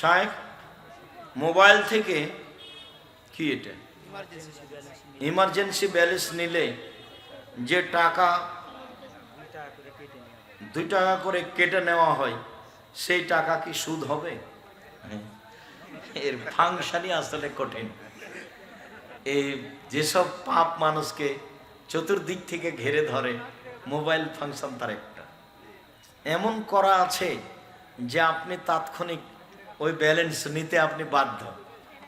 শায়েখ মোবাইল থেকে কি এটা? ইমার্জেন্সি ব্যালেন্স নিলে যে টাকা দুই টাকা করে কেটে নেওয়া হয় সেই টাকা কি সুদ হবে? এর ফাংশনই আসলে কঠিন। এই যেসব পাপ মানুষকে চতুর্দিক থেকে ঘিরে ধরে মোবাইল ফাংশন তার একটা। এমন করা আছে যে আপনি তাৎক্ষণিক ওই ব্যালেন্স নিতে আপনি বাধ্য।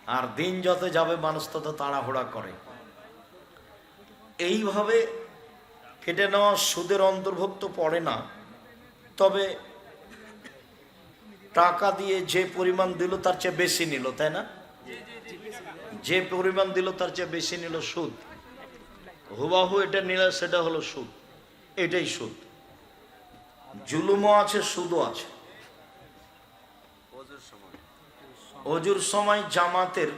আর দিন যত যাবে মানুষ তত তাড়াহুড়া করে। এইভাবে কেটে নেওয়া সুদের অন্তর্ভুক্ত পড়ে না। তবে টাকা দিয়ে যে পরিমাণ দিল তার চেয়ে বেশি নিল, তাই না? যে পরিমাণ দিল তার চেয়ে বেশি নিল সুদ। হুবাহু এটা নিলে সেটা হলো সুদ। এটাই সুদ। জুলুমও আছে, সুদও আছে ওজুর সময় অজুর সময় জামাতের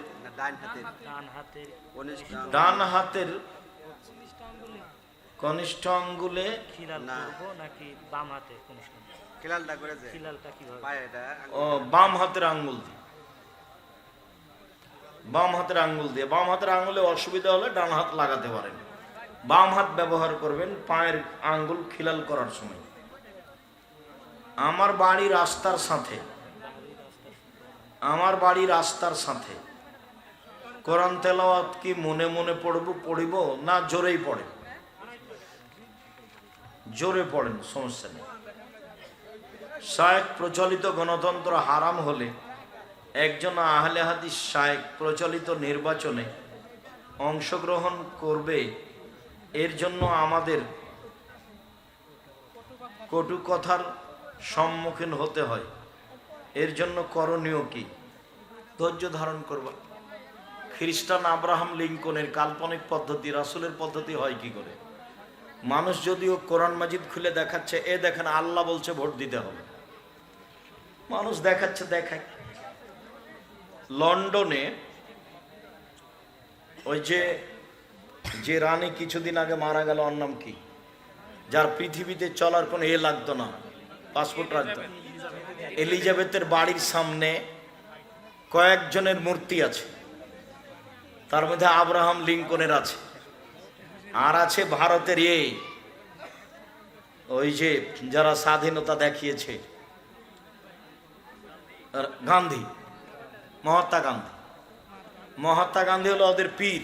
ডান হাতের কনিষ্ঠ ডান আঙ্গুলে খিলাল না। করব নাকি বাম হাতে কনিষ্ঠ খিলালটা করে যে খিলালটা কীভাবে? পায়ে এটা ও, বাম হাতের আঙ্গুল দিয়ে। বাম হাতের আঙ্গুল দিয়ে। বাম হাতের আঙ্গুলে অসুবিধা হলে ডান হাত লাগাতে পারেন। বাম হাত ব্যবহার করবেন পায়ের আঙ্গুল খিলাল করার সময়। আমার বাড়ি রাস্তার সাথে আমার বাড়ি রাস্তার সাথে। কোরআন তেলাওয়াত কি মনে মনে পড়ব, পড়িব? না, জোরেই পড়ে। জোরে পড়েন, সমস্যা নেই। শায়েক প্রচলিত গণতন্ত্র হারাম হলে একজন আহলে হাদিস শায়েক প্রচলিত নির্বাচনে অংশগ্রহণ করবে, এর জন্য আমাদের কটু কথার সম্মুখীন হতে হয়। এর জন্য করণীয় কি? ধৈর্য ধারণ করবা। খ্রিস্টান আব্রাহাম লিঙ্কনের কাল্পনিক পদ্ধতি, রাসুলের পদ্ধতি হয় কি করে? মানুষ যদিও কোরআন মাজিদ খুলে দেখাচ্ছে, এ দেখেন আল্লাহ বলছে ভোট দিতে হবে। মানুষ দেখাচ্ছে দেখায় লন্ডনে ওই যে যে রানী কিছুদিন আগে মারা গেল নাম কি? যার পৃথিবীতে চলার কোনো এ লাগতো না, পাসপোর্ট রাখতো না। এলিজাবেথের বাড়ির সামনে কয়েকজনের মূর্তি আছে। তার মধ্যে আব্রাহাম লিঙ্কনের আছে। আর আছে ভারতের এই ওই যে যারা স্বাধীনতা দেখিয়েছে। গান্ধী, মহাত্মা গান্ধী। মহাত্মা গান্ধী হলো ওদের পীর।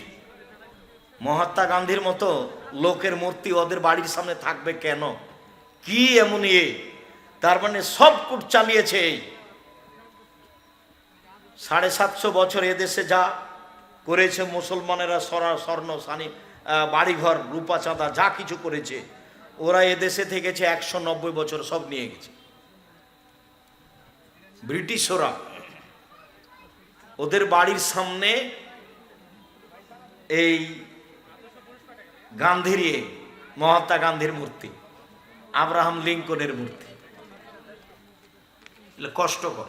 মহাত্মা গান্ধীর মতো লোকের মূর্তি ওদের বাড়ির সামনে থাকবে কেন? কি এমন ইয়ে তার মানে সব কুট চালিয়েছে। এই সাড়ে সাতশো বছর এদেশে যা করেছে মুসলমানেরা সরা, স্বর্ণ, সানি বাড়িঘর, রূপা, চাঁদা, যা কিছু করেছে, ওরা এদেশে থেকেছে একশো নব্বই বছর, সব নিয়ে গেছে। ব্রিটিশরা ওদের বাড়ির সামনে এই গান্ধীর মহাত্মা গান্ধীর মূর্তি, আব্রাহাম লিঙ্কনের মূর্তি। এগুলো কষ্টকর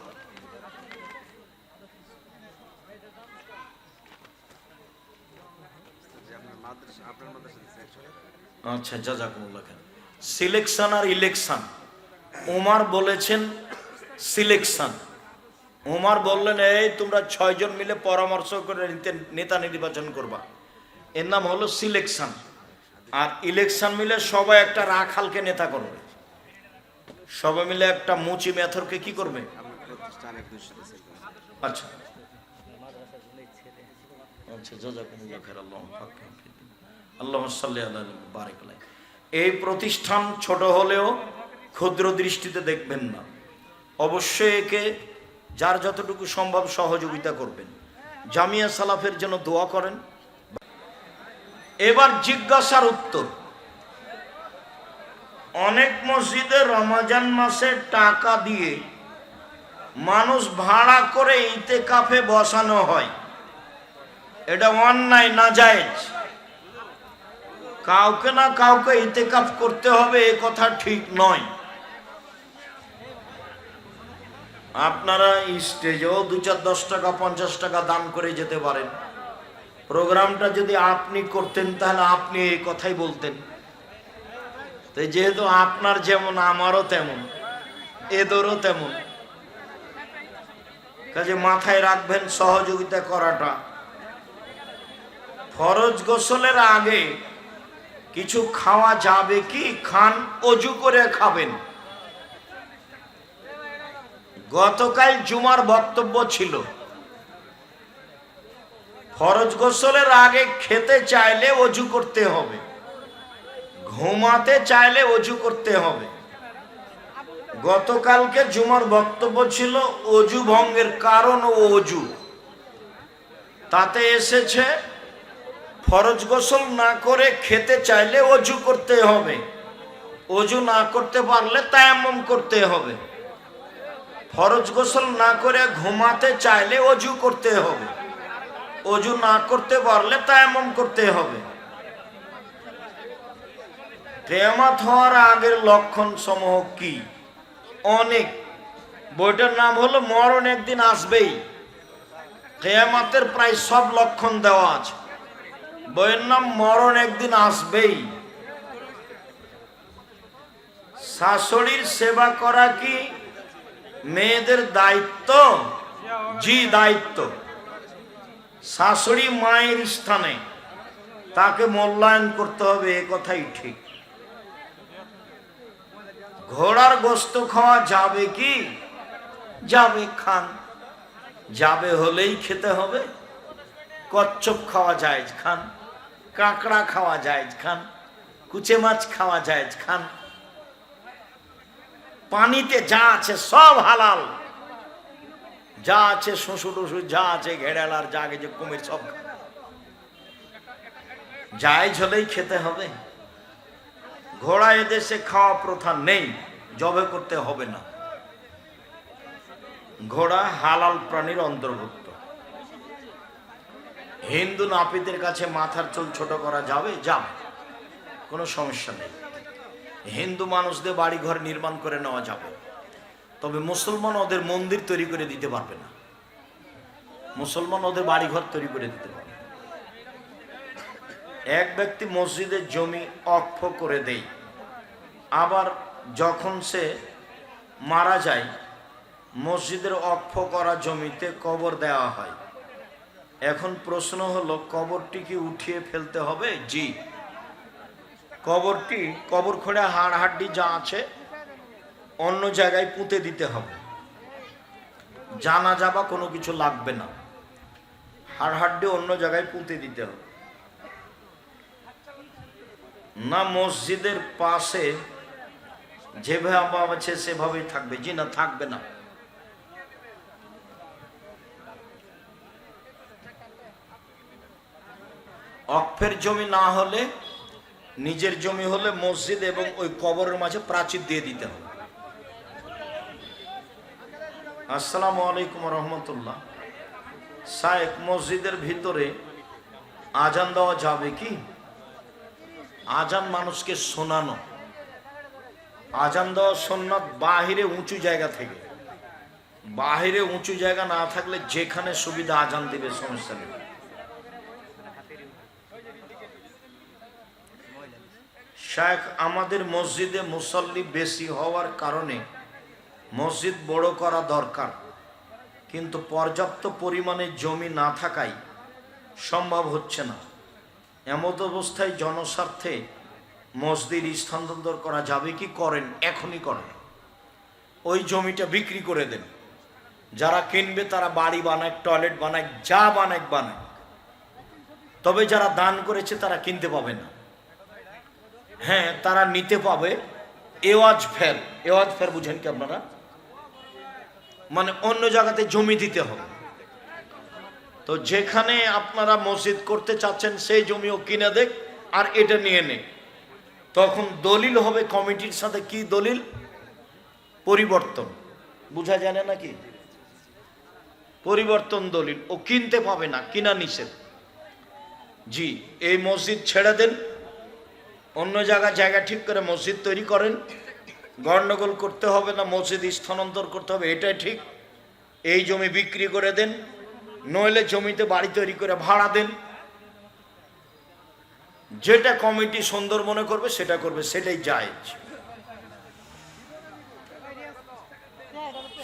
আচ্ছা জাজাকুমুল্লাহ খান সিলেকশন আর ইলেকশন। ওমার বলেছেন সিলেকশন। ওমার বললেন, এই তোমরা ছয়জন মিলে পরামর্শ করে নিতে- নেতা নির্বাচন করবা। এর নাম হলো সিলেকশন। আর ইলেকশন মিলে সবাই একটা রাখালকে নেতা করবে। সবাই মিলে একটা মুচি মেথরকে কি করবে? আচ্ছা। আচ্ছা এই প্রতিষ্ঠান ছোট হলেও ক্ষুদ্র দৃষ্টিতে দেখবেন না। অবশ্যই একে যার যতটুকু সম্ভব সহযোগিতা করবেন। জামিয়া সালাফের জন্য দোয়া করেন। এবার জিজ্ঞাসার উত্তর। অনেক মসজিদে রমাজান মাসে টাকা দিয়ে মানুষ ভাড়া করে ইতে কাফে বসানো হয়। এটা অন্যায় না যায় কাউকে না কাউকে ইতেকাফ করতে হবে, এ কথা ঠিক নয়। আপনারা স্টেজেও দু চার দশ টাকা, পঞ্চাশ টাকা দান করে যেতে পারেন। প্রোগ্রামটা যদি আপনি করতেন, তাহলে আপনি এই কথাই বলতেন। তো যেহেতু আপনার যেমন, আমারও তেমন, এদেরও তেমন। কাজে মাথায় রাখবেন সহযোগিতা করাটা। ফরজ গোসলের আগে কিছু খাওয়া যাবে কি? খান, অজু করে খাবেন। গতকাল জুমার বক্তব্য ছিল, ফরজ গোসলের আগে খেতে চাইলে অজু করতে হবে। ঘুমাতে চাইলে অজু করতে হবে। গতকালকে জুমার বক্তব্য ছিল অজু ভঙ্গের কারণ ও অজু। তাতে এসেছে, ফরজ গোসল না করে খেতে চাইলে অজু করতে হবে। অজু না করতে পারলে তায়াম্মম করতে হবে। ফরজ গোসল না করে ঘুমাতে চাইলে অজু করতে হবে। অজু না করতে পারলে তায়াম্মম করতে হবে। কেয়ামাত হওয়ার আগের লক্ষণ সমূহ কি? অনেক। বইটার নাম হলো, মরণ একদিন আসবেই। কেয়ামাতের প্রায় সব লক্ষণ দেওয়া আছে। বইয়ের নাম, মরণ একদিন আসবেই। শাশুড়ির সেবা করা কি? মেয়েদের দায়িত্ব? জি, দায়িত্ব। শাশুড়ি মায়ের স্থানে। তাকে মূল্যায়ন করতে হবে, এ কথাই ঠিক। ঘোড়ার গোস্ত খাওয়া যাবে কি? যাবে খান। যাবে হলেই খেতে হবে। কচ্ছপ খাওয়া যায় খান। কাঁকড়া খাওয়া যায় খান। কুচে মাছ খাওয়া যায় খান। পানিতে যা আছে সব হালাল। যা আছে শ্বশুর টশুর যা আছে ঘেড়াল আর যা যে কুমির সব। জায়জ হলেই খেতে হবে। ঘোড়া এদেশে খাওয়া প্রথা নেই, জবে করতে হবে না। ঘোড়া হালাল প্রাণীর অন্তর্ভুক্ত। হিন্দু নাপিতের কাছে মাথার চুল ছোট করা যাবে? যাবে। কোনো সমস্যা নেই। হিন্দু মানুষদের বাড়ি ঘর নির্মাণ করে নেওয়া যাবে। তবে মুসলমান ওদের মন্দির তৈরি করে দিতে পারবে না। মুসলমান ওদের বাড়ি ঘর তৈরি করে দিতে পারবে এক ব্যক্তি মসজিদের জমি অক্ষ করে দেয় আবার যখন সে মারা যায়, মসজিদের অক্ষ করা জমিতে কবর দেওয়া হয়। এখন প্রশ্ন হলো, কবরটি কি উঠিয়ে ফেলতে হবে? জি। কবরটি, কবর খোঁড়ে হাড় হাড্ডি যা আছে, অন্য জায়গায় পুঁতে দিতে হবে। জানা যাবা কোনো কিছু লাগবে না। হাড় হাড্ডি অন্য জায়গায় পুঁতে দিতে হবে। না মসজিদের পাশে যেভাবে আছে, সেভাবেই থাকবে। জি না, থাকবে না। অক্ষের জমি না হলে, নিজের জমি হলে মসজিদ এবং ওই কবরের মাঝে প্রাচীর দিয়ে দিতে হবে। আসসালামু আলাইকুম রহমতুল্লাহ। শায়েক মসজিদের ভিতরে আজান দেওয়া যাবে কি? আজান মানুষকে শোনানো। আজান দেওয়া সোননাথ বাহিরে উঁচু জায়গা থেকে। বাহিরে উঁচু জায়গা না থাকলে যেখানে সুবিধা আজান দিবে, সমস্যা নেই। শায়েখ, আমাদের মসজিদে মুসল্লি বেশি হওয়ার কারণে মসজিদ বড় করা দরকার। কিন্তু পর্যাপ্ত পরিমাণে জমি না থাকায় সম্ভব হচ্ছে না। এমত অবস্থায় জনস্বার্থে মসজিদ স্থানান্তর করা যাবে কি করেন? এখনই করেন। ওই জমিটা বিক্রি করে দেন। যারা কিনবে তারা বাড়ি বানায় টয়লেট বানায় যা বানায় বানায় তবে যারা দান করেছে তারা কিনতে পাবে না। হ্যাঁ তারা নিতে পাবে। এওয়াজ ফের এওয়াজ ফের বুঝেন কি আপনারা? মানে অন্য জায়গাতে জমি দিতে হবে। তো যেখানে আপনারা মসজিদ করতে চাচ্ছেন, সেই জমিও কিনে দেখ আর এটা নিয়ে নে। তখন দলিল হবে কমিটির সাথে কি দলিল? পরিবর্তন। বুঝা জানে নাকি? পরিবর্তন দলিল। ও কিনতে পাবে না, কিনা নিষেধ। জি, এই মসজিদ ছেড়ে দেন। অন্য জায়গা জায়গা ঠিক করে মসজিদ তৈরি করেন। গণ্ডগোল করতে হবে না, মসজিদ স্থানান্তর করতে হবে, এটাই ঠিক। এই জমি বিক্রি করে দেন। নইলে জমিতে বাড়ি তৈরি করে ভাড়া দেন। যেটা কমিটি সুন্দর মনে করবে, সেটা করবে, সেটাই জায়েজ